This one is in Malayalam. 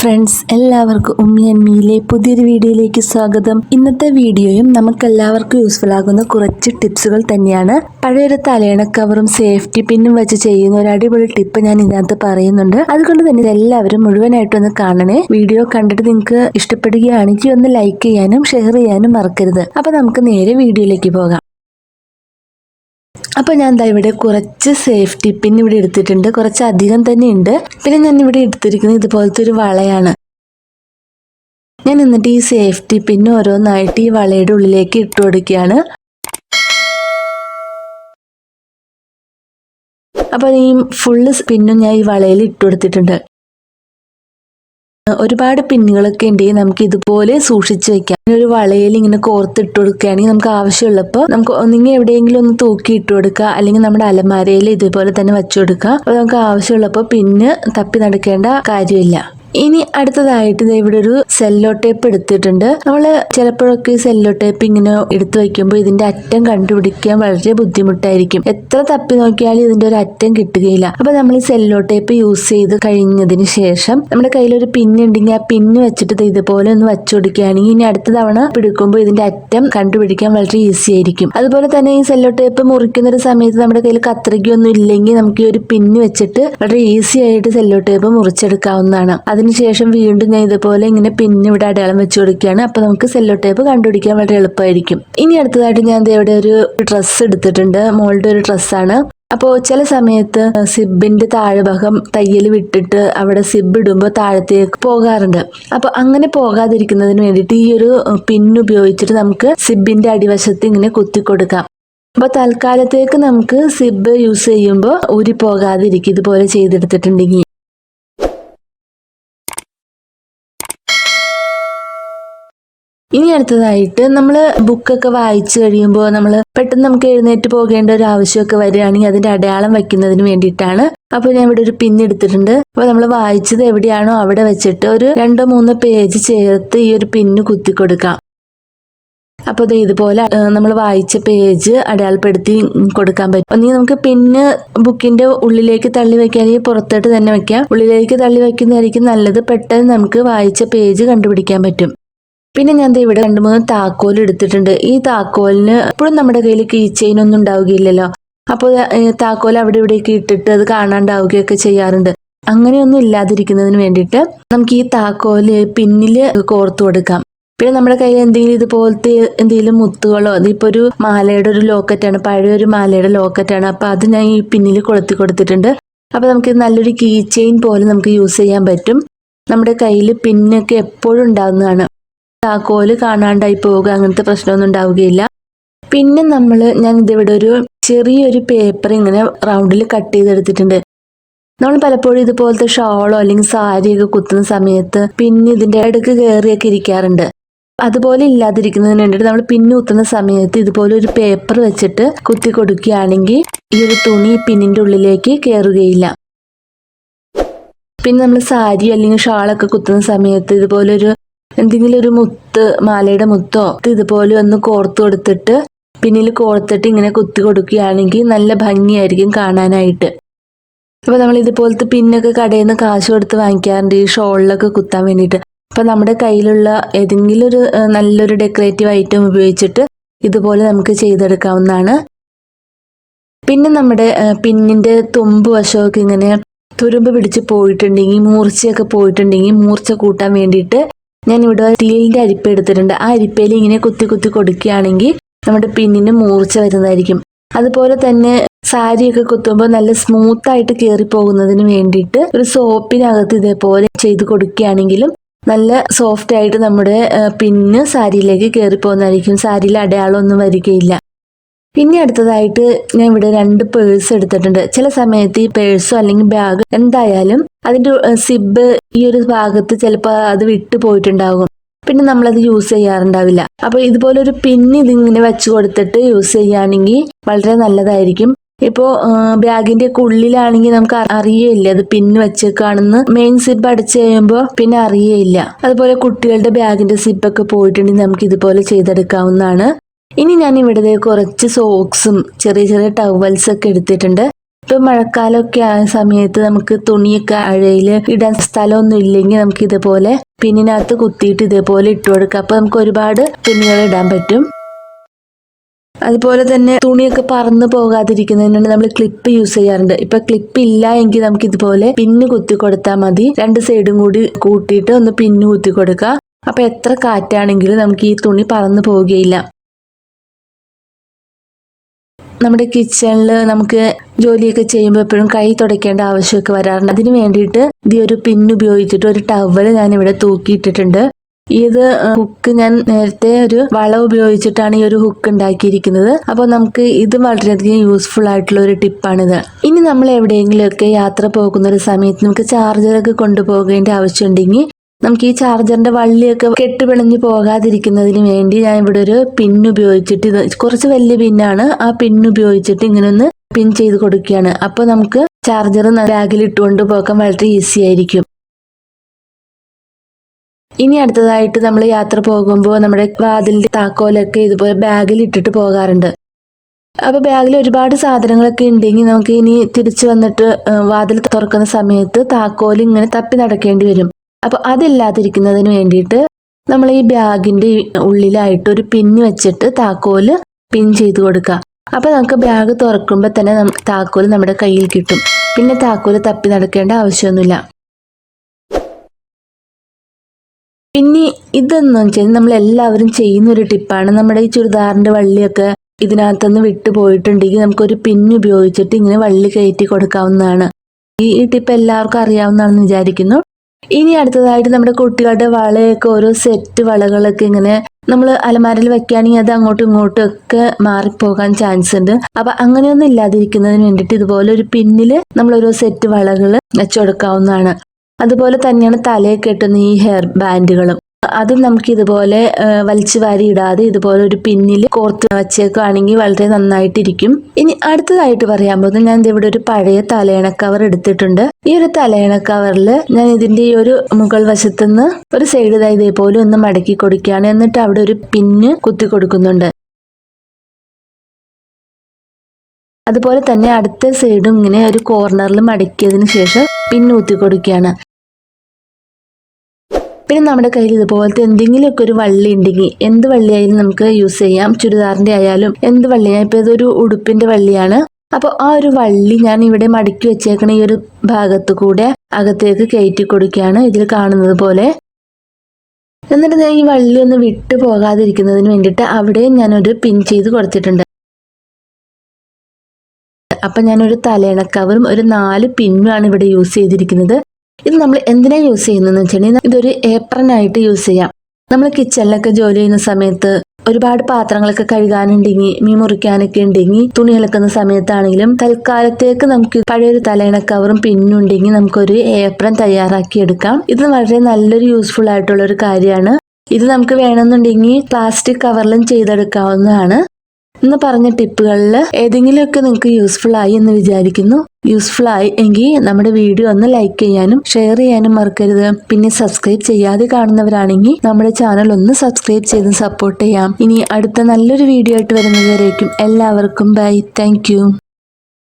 ഫ്രണ്ട്സ് എല്ലാവർക്കും ഉമ്മി അന്മിയിലെ പുതിയൊരു വീഡിയോയിലേക്ക് സ്വാഗതം. ഇന്നത്തെ വീഡിയോയും നമുക്ക് എല്ലാവർക്കും യൂസ്ഫുൾ ആകുന്ന കുറച്ച് ടിപ്സുകൾ തന്നെയാണ്. പഴയൊരു തലയണ കവറും സേഫ്റ്റി പിന്നും വെച്ച് ചെയ്യുന്ന ഒരു അടിപൊളി ടിപ്പ് ഞാൻ ഇതിനകത്ത് പറയുന്നുണ്ട്. അതുകൊണ്ട് തന്നെ എല്ലാവരും മുഴുവനായിട്ടൊന്ന് കാണണേ. വീഡിയോ കണ്ടിട്ട് നിങ്ങൾക്ക് ഇഷ്ടപ്പെടുകയാണെങ്കിൽ ഒന്ന് ലൈക്ക് ചെയ്യാനും ഷെയർ ചെയ്യാനും മറക്കരുത്. അപ്പൊ നമുക്ക് നേരെ വീഡിയോയിലേക്ക് പോകാം. അപ്പോൾ ഞാൻ എന്താ ഇവിടെ കുറച്ച് സേഫ്റ്റി പിൻ ഇവിടെ എടുത്തിട്ടുണ്ട്. കുറച്ച് അധികം തന്നെ ഉണ്ട്. പിന്നെ ഞാൻ ഇവിടെ എടുത്തിരിക്കുന്നത് ഇതുപോലത്തെ ഒരു വളയാണ്. ഞാൻ എന്നിട്ട് ഈ സേഫ്റ്റി പിൻ ഓരോന്നായിട്ട് ഈ വളയുടെ ഉള്ളിലേക്ക് ഇട്ടു കൊടുക്കുകയാണ്. അപ്പോൾ ഈ ഫുള്ള് പിന്നും ഞാൻ ഈ വളയിൽ ഇട്ടു കൊടുത്തിട്ടുണ്ട്. ഒരുപാട് പിന്നുകളൊക്കെ ഉണ്ടെങ്കിൽ നമുക്ക് ഇതുപോലെ സൂക്ഷിച്ച് വെക്കാം. ഒരു വളയിൽ ഇങ്ങനെ കോർത്തിട്ട് കൊടുക്കുകയാണെങ്കിൽ നമുക്ക് ആവശ്യമുള്ളപ്പോൾ നമുക്ക് ഒന്നെങ്കിൽ എവിടെയെങ്കിലും ഒന്ന് തൂക്കി ഇട്ട് കൊടുക്കുക. അല്ലെങ്കിൽ നമ്മുടെ അലമാരയിൽ ഇതുപോലെ തന്നെ വെച്ചു കൊടുക്കുക. അപ്പോൾ നമുക്ക് ആവശ്യമുള്ളപ്പോൾ പിന്നെ തപ്പി നടക്കേണ്ട കാര്യമില്ല. ഇനി അടുത്തതായിട്ട് ദേ ഇവിടെ ഒരു സെല്ലോ ടേപ്പ് എടുത്തിട്ടുണ്ട്. നമ്മൾ ചിലപ്പോഴൊക്കെ സെല്ലോ ടേപ്പ് ഇങ്ങനെ എടുത്തു വയ്ക്കുമ്പോൾ ഇതിന്റെ അറ്റം കണ്ടുപിടിക്കാൻ വളരെ ബുദ്ധിമുട്ടായിരിക്കും. എത്ര തപ്പി നോക്കിയാലും ഇതിന്റെ ഒരു അറ്റം കിട്ടുകയില്ല. അപ്പൊ നമ്മൾ സെല്ലോ ടേപ്പ് യൂസ് ചെയ്ത് കഴിഞ്ഞതിന് ശേഷം നമ്മുടെ കയ്യിൽ ഒരു പിന്നുണ്ടെങ്കിൽ ആ പിന്ന് വെച്ചിട്ട് ഇതുപോലെ ഒന്ന് വച്ചു കൊടുക്കുകയാണെങ്കിൽ ഇനി അടുത്ത തവണ പിടിക്കുമ്പോൾ ഇതിന്റെ അറ്റം കണ്ടുപിടിക്കാൻ വളരെ ഈസി ആയിരിക്കും. അതുപോലെ തന്നെ ഈ സെല്ലോ ടേപ്പ് മുറിക്കുന്ന ഒരു സമയത്ത് നമ്മുടെ കയ്യിൽ കത്രികയൊന്നും ഇല്ലെങ്കിൽ നമുക്ക് ഈ ഒരു പിന്ന് വെച്ചിട്ട് വളരെ ഈസി ആയിട്ട് സെല്ലോ ടേപ്പ് മുറിച്ചെടുക്കാവുന്നതാണ്. അതിനുശേഷം വീണ്ടും ഞാൻ ഇതുപോലെ ഇങ്ങനെ പിന്നെ ഇവിടെ അടയാളം വെച്ച് കൊടുക്കുകയാണ്. അപ്പൊ നമുക്ക് സെല്ലോ ടേപ്പ് കണ്ടുപിടിക്കാൻ വളരെ എളുപ്പമായിരിക്കും. ഇനി അടുത്തതായിട്ട് ഞാൻ ഇവിടെ ഒരു ഡ്രസ്സ് എടുത്തിട്ടുണ്ട്. മോളുടെ ഒരു ഡ്രസ്സാണ് അപ്പോൾ ചില സമയത്ത് സിബിന്റെ താഴ്ഭാഗം തയ്യൽ വിട്ടിട്ട് അവിടെ സിബ് ഇടുമ്പോൾ താഴത്തേക്ക് പോകാറുണ്ട്. അപ്പോൾ അങ്ങനെ പോകാതിരിക്കുന്നതിന് വേണ്ടിയിട്ട് ഈ ഒരു പിന്നുപയോഗിച്ചിട്ട് നമുക്ക് സിബിന്റെ അടിവശത്ത് ഇങ്ങനെ കുത്തി കൊടുക്കാം. അപ്പോൾ തൽക്കാലത്തേക്ക് നമുക്ക് സിബ് യൂസ് ചെയ്യുമ്പോൾ ഊരി പോകാതിരിക്കും ഇതുപോലെ ചെയ്തെടുത്തിട്ടുണ്ടെങ്കിൽ. ഇനി അടുത്തതായിട്ട് നമ്മൾ ബുക്കൊക്കെ വായിച്ചു കഴിയുമ്പോൾ നമ്മൾ പെട്ടെന്ന് നമുക്ക് എഴുന്നേറ്റ് പോകേണ്ട ഒരു ആവശ്യമൊക്കെ വരികയാണെങ്കിൽ അതിന്റെ അടയാളം വെക്കുന്നതിന് വേണ്ടിയിട്ടാണ്. അപ്പോൾ ഞാൻ ഇവിടെ ഒരു പിൻ എടുത്തിട്ടുണ്ട്. അപ്പോൾ നമ്മൾ വായിച്ചത് എവിടെയാണോ അവിടെ വെച്ചിട്ട് ഒരു രണ്ടോ മൂന്നോ പേജ് ചേർത്ത് ഈ ഒരു പിന്ന് കുത്തി കൊടുക്കാം അപ്പോൾ ഇത് ഇതുപോലെ നമ്മൾ വായിച്ച പേജ് അടയാളപ്പെടുത്തി കൊടുക്കാൻ പറ്റും. ഒന്നി നമുക്ക് പിന്നെ ബുക്കിന്റെ ഉള്ളിലേക്ക് തള്ളി വെക്കുകയാണെങ്കിൽ പുറത്തോട്ട് തന്നെ വെക്കാം. ഉള്ളിലേക്ക് തള്ളി വെക്കുന്നതായിരിക്കും നല്ലത്. പെട്ടെന്ന് നമുക്ക് വായിച്ച പേജ് കണ്ടുപിടിക്കാൻ പറ്റും. പിന്നെ ഞാൻ ഇവിടെ രണ്ട് മൂന്ന് താക്കോൽ എടുത്തിട്ടുണ്ട്. ഈ താക്കോലിന് എപ്പോഴും നമ്മുടെ കയ്യിൽ കീ ചെയിൻ ഒന്നും ഉണ്ടാവുകയില്ലല്ലോ അപ്പോൾ താക്കോൽ അവിടെ ഇവിടെയൊക്കെ ഇട്ടിട്ട് അത് കാണാണ്ടാവുകയൊക്കെ ചെയ്യാറുണ്ട്. അങ്ങനെയൊന്നും ഇല്ലാതിരിക്കുന്നതിന് വേണ്ടിയിട്ട് നമുക്ക് ഈ താക്കോൽ പിന്നിൽ കോർത്തു കൊടുക്കാം. പിന്നെ നമ്മുടെ കയ്യിൽ എന്തെങ്കിലും ഇതുപോലത്തെ എന്തെങ്കിലും മുത്തുകളോ അതിപ്പോ ഒരു മാലയുടെ ഒരു ലോക്കറ്റാണ് പഴയ ഒരു മാലയുടെ ലോക്കറ്റാണ് അപ്പൊ അത് ഞാൻ ഈ പിന്നിൽ കൊളുത്തി കൊടുത്തിട്ടുണ്ട്. അപ്പൊ നമുക്ക് നല്ലൊരു കീ ചെയിൻ പോലെ നമുക്ക് യൂസ് ചെയ്യാൻ പറ്റും. നമ്മുടെ കയ്യിൽ പിന്നൊക്കെ എപ്പോഴും ഉണ്ടാകുന്നതാണ് താക്കോൽ കാണാണ്ടായി പോവുക അങ്ങനത്തെ പ്രശ്നമൊന്നും ഉണ്ടാവുകയില്ല. പിന്നെ നമ്മൾ ഞാൻ ഇതിവിടെ ഒരു ചെറിയൊരു പേപ്പർ ഇങ്ങനെ റൗണ്ടിൽ കട്ട് ചെയ്തെടുത്തിട്ടുണ്ട്. നമ്മൾ പലപ്പോഴും ഇതുപോലത്തെ ഷോളോ അല്ലെങ്കിൽ സാരിയൊക്കെ കുത്തുന്ന സമയത്ത് പിന്നെ ഇതിന്റെ ഇടയ്ക്ക് കയറിയൊക്കെ ഇരിക്കാറുണ്ട്. അതുപോലെ ഇല്ലാതിരിക്കുന്നതിന് വേണ്ടിയിട്ട് നമ്മൾ പിന്നെ കുത്തുന്ന സമയത്ത് ഇതുപോലെ ഒരു പേപ്പർ വെച്ചിട്ട് കുത്തി കൊടുക്കുകയാണെങ്കിൽ ഈ ഒരു തുണി പിന്നിന്റെ ഉള്ളിലേക്ക് കയറുകയില്ല പിന്നെ നമ്മൾ സാരി അല്ലെങ്കിൽ ഷാളൊക്കെ കുത്തുന്ന സമയത്ത് ഇതുപോലെ ഒരു എന്തെങ്കിലും ഒരു മുത്ത് മാലയുടെ മുത്തോ ഇതുപോലെ ഒന്ന് കോർത്ത് കൊടുത്തിട്ട് പിന്നിൽ കോർത്തിട്ട് ഇങ്ങനെ കുത്തി കൊടുക്കുകയാണെങ്കിൽ നല്ല ഭംഗിയായിരിക്കും കാണാനായിട്ട്. അപ്പൊ നമ്മൾ ഇതുപോലത്തെ പിന്നൊക്കെ കടയിൽ നിന്ന് കാശ് കൊടുത്ത് വാങ്ങിക്കാറുണ്ട് ഈ ഷോളിലൊക്കെ കുത്താൻ വേണ്ടിയിട്ട്. അപ്പൊ നമ്മുടെ കയ്യിലുള്ള ഏതെങ്കിലും ഒരു നല്ലൊരു ഡെക്കറേറ്റീവ് ഐറ്റം ഉപയോഗിച്ചിട്ട് ഇതുപോലെ നമുക്ക് ചെയ്തെടുക്കാവുന്നതാണ്. പിന്നെ നമ്മുടെ പിന്നിന്റെ തുമ്പ് വശമൊക്കെ ഇങ്ങനെ തുരുമ്പ് പിടിച്ച് പോയിട്ടുണ്ടെങ്കിൽ മൂർച്ചയൊക്കെ പോയിട്ടുണ്ടെങ്കിൽ മൂർച്ച കൂട്ടാൻ വേണ്ടിയിട്ട് ഞാൻ ഇവിടെ തീലിന്റെ അരിപ്പ എടുത്തിട്ടുണ്ട്. ആ അരിപ്പയിൽ ഇങ്ങനെ കുത്തി കുത്തി കൊടുക്കുകയാണെങ്കിൽ നമ്മുടെ പിന്നിന് മൂർച്ച വരുന്നതായിരിക്കും. അതുപോലെ തന്നെ സാരിയൊക്കെ കുത്തുമ്പോൾ നല്ല സ്മൂത്ത് ആയിട്ട് കയറി പോകുന്നതിന് വേണ്ടിയിട്ട് ഒരു സോപ്പിനകത്ത് ഇതേപോലെ ചെയ്ത് കൊടുക്കുകയാണെങ്കിലും നല്ല സോഫ്റ്റ് ആയിട്ട് നമ്മുടെ പിന്ന് സാരിയിലേക്ക് കയറി പോകുന്നതായിരിക്കും. സാരിയിൽ അടയാളമൊന്നും വരികയില്ല. പിന്നെ അടുത്തതായിട്ട് ഞാൻ ഇവിടെ രണ്ട് പേഴ്സ് എടുത്തിട്ടുണ്ട്. ചില സമയത്ത് ഈ പേഴ്സോ അല്ലെങ്കിൽ ബാഗ് എന്തായാലും അതിന്റെ സിബ് ഈ ഒരു ഭാഗത്ത് ചിലപ്പോൾ അത് വിട്ടു പോയിട്ടുണ്ടാകും. പിന്നെ നമ്മളത് യൂസ് ചെയ്യാറുണ്ടാവില്ല. അപ്പൊ ഇതുപോലെ ഒരു പിന്ന് ഇതിങ്ങനെ വെച്ച് കൊടുത്തിട്ട് യൂസ് ചെയ്യുകയാണെങ്കിൽ വളരെ നല്ലതായിരിക്കും. ഇപ്പോ ബാഗിന്റെ ഉള്ളിലാണെങ്കിൽ നമുക്ക് അറിയേയില്ല അത് പിന്ന് വെച്ചേക്കാണെന്ന്. മെയിൻ സിബ് അടച്ചു കഴിയുമ്പോൾ പിന്നെ അറിയേയില്ല. അതുപോലെ കുട്ടികളുടെ ബാഗിന്റെ സിബ് ഒക്കെ പോയിട്ടുണ്ടെങ്കിൽ നമുക്ക് ഇതുപോലെ ചെയ്തെടുക്കാവുന്നതാണ്. ഇനി ഞാൻ ഇവിടെ കുറച്ച് സോക്സും ചെറിയ ചെറിയ ടവൽസ് ഒക്കെ എടുത്തിട്ടുണ്ട്. ഇപ്പൊ മഴക്കാലമൊക്കെ ആയ സമയത്ത് നമുക്ക് തുണിയൊക്കെ അഴയിൽ ഇടാൻ സ്ഥലമൊന്നും ഇല്ലെങ്കിൽ നമുക്ക് ഇതുപോലെ പിന്നിനകത്ത് കുത്തിയിട്ട് ഇതേപോലെ ഇട്ട് കൊടുക്കാം. അപ്പൊ നമുക്ക് ഒരുപാട് തുണികൾ ഇടാൻ പറ്റും. അതുപോലെ തന്നെ തുണിയൊക്കെ പറന്നു വേണ്ടി നമ്മൾ ക്ലിപ്പ് യൂസ് ചെയ്യാറുണ്ട്. ഇപ്പൊ ക്ലിപ്പ് ഇല്ല എങ്കിൽ നമുക്ക് ഇതുപോലെ പിന്ന് കുത്തി കൊടുത്താൽ മതി. രണ്ട് സൈഡും കൂടി കൂട്ടിയിട്ട് ഒന്ന് പിന്ന് കുത്തി കൊടുക്കുക. അപ്പൊ എത്ര കാറ്റാണെങ്കിലും നമുക്ക് ഈ തുണി പറന്നു പോവുകയില്ല. നമ്മുടെ കിച്ചണിൽ നമുക്ക് ജോലിയൊക്കെ ചെയ്യുമ്പോൾ എപ്പോഴും കൈ തുടയ്ക്കേണ്ട ആവശ്യമൊക്കെ വരാറുണ്ട്. അതിന് വേണ്ടിയിട്ട് ഇത് ഒരു പിന്നുപയോഗിച്ചിട്ട് ഒരു ടവൽ ഞാൻ ഇവിടെ തൂക്കിയിട്ടിട്ടുണ്ട്. ഇത് ഹുക്ക് ഞാൻ നേരത്തെ ഒരു വള ഉപയോഗിച്ചിട്ടാണ് ഈ ഒരു ഹുക്ക് ഉണ്ടാക്കിയിരിക്കുന്നത്. അപ്പോൾ നമുക്ക് ഇത് വളരെയധികം യൂസ്ഫുൾ ആയിട്ടുള്ള ഒരു ടിപ്പാണിത് ഇനി നമ്മൾ എവിടെയെങ്കിലുമൊക്കെ യാത്ര പോകുന്ന ഒരു സമയത്ത് നമുക്ക് ചാർജറൊക്കെ കൊണ്ടുപോകേണ്ട ആവശ്യമുണ്ടെങ്കിൽ നമുക്ക് ഈ ചാർജറിന്റെ വള്ളിയൊക്കെ കെട്ടുപിണഞ്ഞു പോകാതിരിക്കുന്നതിന് വേണ്ടി ഞാൻ ഇവിടെ ഒരു പിൻ ഉപയോഗിച്ചിട്ട് ഇത് കുറച്ച് വലിയ പിന്നാണ് ആ പിൻ ഉപയോഗിച്ചിട്ട് ഇങ്ങനെ ഒന്ന് പിൻ ചെയ്ത് കൊടുക്കുകയാണ്. അപ്പോൾ നമുക്ക് ചാർജർ ബാഗിൽ ഇട്ടുകൊണ്ട് പോകാൻ വളരെ ഈസി ആയിരിക്കും. ഇനി അടുത്തതായിട്ട് നമ്മൾ യാത്ര പോകുമ്പോൾ നമ്മുടെ വാതിലിന്റെ താക്കോലൊക്കെ ഇതുപോലെ ബാഗിൽ ഇട്ടിട്ട് പോകാറുണ്ട്. അപ്പൊ ബാഗിൽ ഒരുപാട് സാധനങ്ങളൊക്കെ ഉണ്ടെങ്കിൽ നമുക്ക് ഇനി തിരിച്ചു വന്നിട്ട് വാതിൽ തുറക്കുന്ന സമയത്ത് താക്കോൽ ഇങ്ങനെ തപ്പി നടക്കേണ്ടി വരും. അപ്പോൾ അതില്ലാതിരിക്കുന്നതിന് വേണ്ടിയിട്ട് നമ്മൾ ഈ ബാഗിന്റെ ഉള്ളിലായിട്ട് ഒരു പിന്ന് വെച്ചിട്ട് താക്കോൽ പിൻ ചെയ്ത് കൊടുക്കുക അപ്പോൾ നമുക്ക് ബാഗ് തുറക്കുമ്പോൾ തന്നെ താക്കോൽ നമ്മുടെ കയ്യിൽ കിട്ടും. പിന്നെ താക്കോൽ തപ്പി നടക്കേണ്ട ആവശ്യമൊന്നുമില്ല. പിന്നെ ഇതെന്ന് വെച്ചാൽ നമ്മൾ എല്ലാവരും ചെയ്യുന്ന ഒരു ടിപ്പാണ്. നമ്മുടെ ഈ ചുരിദാറിന്റെ വള്ളിയൊക്കെ ഇതിനകത്തുനിന്ന് വിട്ടു പോയിട്ടുണ്ടെങ്കിൽ നമുക്കൊരു പിന്ന് ഉപയോഗിച്ചിട്ട് ഇങ്ങനെ വള്ളി കയറ്റി കൊടുക്കാവുന്നതാണ്. ഈ ടിപ്പ് എല്ലാവർക്കും അറിയാവുന്നതാണെന്ന് വിചാരിക്കുന്നു. ഇനി അടുത്തതായിട്ട് നമ്മുടെ കുട്ടികളുടെ വളയൊക്കെ ഓരോ സെറ്റ് വളകളൊക്കെ ഇങ്ങനെ നമ്മൾ അലമാരയിൽ വെക്കുകയാണെങ്കിൽ അത് അങ്ങോട്ടും ഇങ്ങോട്ടും ഒക്കെ മാറിപ്പോകാൻ ചാൻസ് ഉണ്ട്. അപ്പൊ അങ്ങനെയൊന്നും ഇല്ലാതിരിക്കുന്നതിന് വേണ്ടിയിട്ട് ഇതുപോലെ ഒരു പിന്നിൽ നമ്മൾ ഓരോ സെറ്റ് വളകൾ വെച്ചുകൊടുക്കാവുന്നതാണ് അതുപോലെ തന്നെയാണ് തലയൊക്കെ കെട്ടുന്ന ഈ ഹെയർ ബാൻഡുകളും അതും നമുക്ക് ഇതുപോലെ വലിച്ചു വാരി ഇടാതെ ഇതുപോലെ ഒരു പിന്നിൽ കോർത്ത് വെച്ചേക്കുകയാണെങ്കിൽ വളരെ നന്നായിട്ടിരിക്കും. ഇനി അടുത്തതായിട്ട് പറയാൻ പോകുന്നത് ഞാൻ ഇവിടെ ഒരു പഴയ തലയണ കവർ എടുത്തിട്ടുണ്ട്. ഈ ഒരു തലയണ കവറിൽ ഞാൻ ഇതിന്റെ ഈ ഒരു മുകൾ വശത്തുനിന്ന് ഒരു സൈഡ് ഇതേപോലെ ഒന്ന് മടക്കി കൊടുക്കുകയാണ്. എന്നിട്ട് അവിടെ ഒരു പിന്ന് കുത്തി കൊടുക്കുന്നുണ്ട്. അതുപോലെ തന്നെ അടുത്ത സൈഡും ഇങ്ങനെ ഒരു കോർണറിൽ മടക്കിയതിന് ശേഷം പിന്നൂത്തി കൊടുക്കുകയാണ്. പിന്നെ നമ്മുടെ കയ്യിൽ ഇതുപോലത്തെ എന്തെങ്കിലുമൊക്കെ ഒരു വള്ളി ഉണ്ടെങ്കിൽ എന്ത് വള്ളിയായാലും നമുക്ക് യൂസ് ചെയ്യാം. ചുരിദാറിന്റെ ആയാലും എന്ത് വള്ളിയാണ് ഇപ്പൊ ഇതൊരു ഉടുപ്പിന്റെ വള്ളിയാണ്. അപ്പോൾ ആ ഒരു വള്ളി ഞാൻ ഇവിടെ മടക്കി വെച്ചേക്കണ ഈ ഒരു ഭാഗത്ത് കൂടെ അകത്തേക്ക് കയറ്റി കൊടുക്കുകയാണ് ഇതിൽ കാണുന്നത് പോലെ. എന്നിട്ട് ഞാൻ ഈ വള്ളി ഒന്ന് വിട്ടു പോകാതിരിക്കുന്നതിന് വേണ്ടിയിട്ട് അവിടെ ഞാനൊരു പിൻ ചെയ്ത് കൊടുത്തിട്ടുണ്ട്. അപ്പൊ ഞാനൊരു തലയിണക്കവറും ഒരു നാല് പിന്നുമാണ് ഇവിടെ യൂസ് ചെയ്തിരിക്കുന്നത്. ഇത് നമ്മൾ എന്തിനാ യൂസ് ചെയ്യുന്നതെന്ന് വെച്ചിട്ടുണ്ടെങ്കിൽ ഇതൊരു ഏപ്രൺ ആയിട്ട് യൂസ് ചെയ്യാം. നമ്മൾ കിച്ചണിലൊക്കെ ജോലി ചെയ്യുന്ന സമയത്ത് ഒരുപാട് പാത്രങ്ങളൊക്കെ കഴുകാനുണ്ടെങ്കിൽ മീൻ മുറിക്കാനൊക്കെ ഉണ്ടെങ്കിൽ തുണി അലക്കുന്ന സമയത്താണെങ്കിലും തൽക്കാലത്തേക്ക് നമുക്ക് പഴയൊരു തലയിണ കവറും പിന്നുണ്ടെങ്കിൽ നമുക്കൊരു ഏപ്രൺ തയ്യാറാക്കി എടുക്കാം. ഇത് വളരെ നല്ലൊരു യൂസ്ഫുൾ ആയിട്ടുള്ള ഒരു കാര്യമാണ്. ഇത് നമുക്ക് വേണമെന്നുണ്ടെങ്കിൽ പ്ലാസ്റ്റിക് കവറിലും ചെയ്തെടുക്കാവുന്നതാണ്. ഇന്ന് പറഞ്ഞ ടിപ്പുകളിൽ ഏതെങ്കിലുമൊക്കെ നിങ്ങൾക്ക് യൂസ്ഫുൾ ആയി എന്ന് വിചാരിക്കുന്നു. യൂസ്ഫുൾ ആയി എങ്കിൽ നമ്മുടെ വീഡിയോ ഒന്ന് ലൈക്ക് ചെയ്യാനും ഷെയർ ചെയ്യാനും മറക്കരുത്. പിന്നെ സബ്സ്ക്രൈബ് ചെയ്യാതെ കാണുന്നവരാണെങ്കിൽ നമ്മുടെ ചാനൽ ഒന്ന് സബ്സ്ക്രൈബ് ചെയ്ത് സപ്പോർട്ട് ചെയ്യാം. ഇനി അടുത്ത നല്ലൊരു വീഡിയോ ആയിട്ട് വരുന്നവരേക്കും എല്ലാവർക്കും ബൈ താങ്ക്